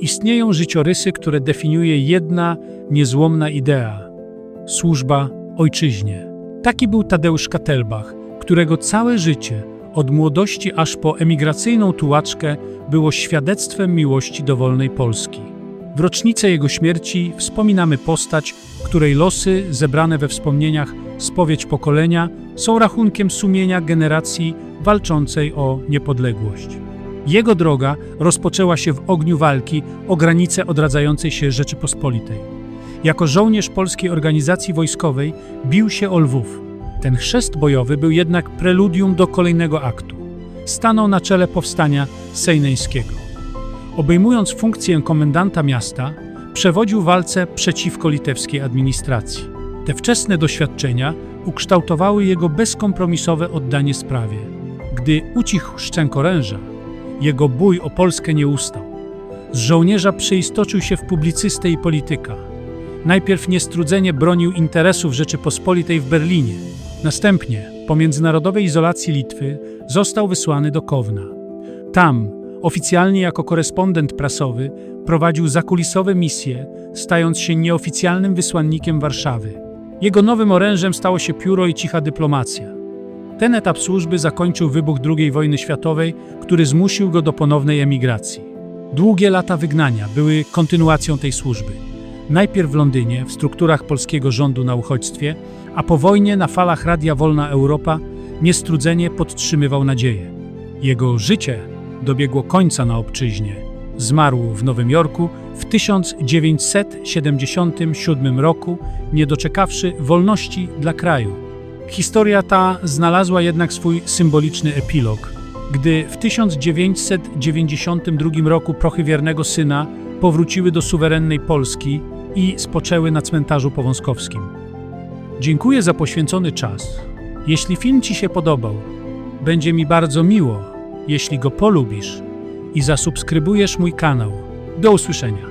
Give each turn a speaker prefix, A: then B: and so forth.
A: istnieją życiorysy, które definiuje jedna niezłomna idea służba ojczyźnie. Taki był Tadeusz Katelbach, którego całe życie, od młodości aż po emigracyjną tułaczkę, było świadectwem miłości do wolnej Polski. W rocznicę jego śmierci wspominamy postać, której losy, zebrane we wspomnieniach spowiedź pokolenia, są rachunkiem sumienia generacji walczącej o niepodległość. Jego droga rozpoczęła się w ogniu walki o granice odradzającej się Rzeczypospolitej. Jako żołnierz polskiej organizacji wojskowej bił się o Lwów. Ten chrzest bojowy był jednak preludium do kolejnego aktu. Stanął na czele powstania sejneńskiego. Obejmując funkcję komendanta miasta, przewodził walce przeciwko litewskiej administracji. Te wczesne doświadczenia ukształtowały jego bezkompromisowe oddanie sprawie. Gdy ucichł szczęk oręża, jego bój o Polskę nie ustał. Z żołnierza przeistoczył się w publicystę i polityka. Najpierw niestrudzenie bronił interesów Rzeczypospolitej w Berlinie. Następnie, po międzynarodowej izolacji Litwy, został wysłany do Kowna. Tam, oficjalnie jako korespondent prasowy, prowadził zakulisowe misje, stając się nieoficjalnym wysłannikiem Warszawy. Jego nowym orężem stało się pióro i cicha dyplomacja. Ten etap służby zakończył wybuch II wojny światowej, który zmusił go do ponownej emigracji. Długie lata wygnania były kontynuacją tej służby. Najpierw w Londynie, w strukturach polskiego rządu na uchodźstwie, a po wojnie na falach Radia Wolna Europa niestrudzenie podtrzymywał nadzieję. Jego życie dobiegło końca na obczyźnie. Zmarł w Nowym Jorku w 1977 roku, nie doczekawszy wolności dla kraju. Historia ta znalazła jednak swój symboliczny epilog, gdy w 1992 roku prochy wiernego syna powróciły do suwerennej Polski i spoczęły na cmentarzu powązkowskim. Dziękuję za poświęcony czas. Jeśli film Ci się podobał, będzie mi bardzo miło, jeśli go polubisz i zasubskrybujesz mój kanał. Do usłyszenia.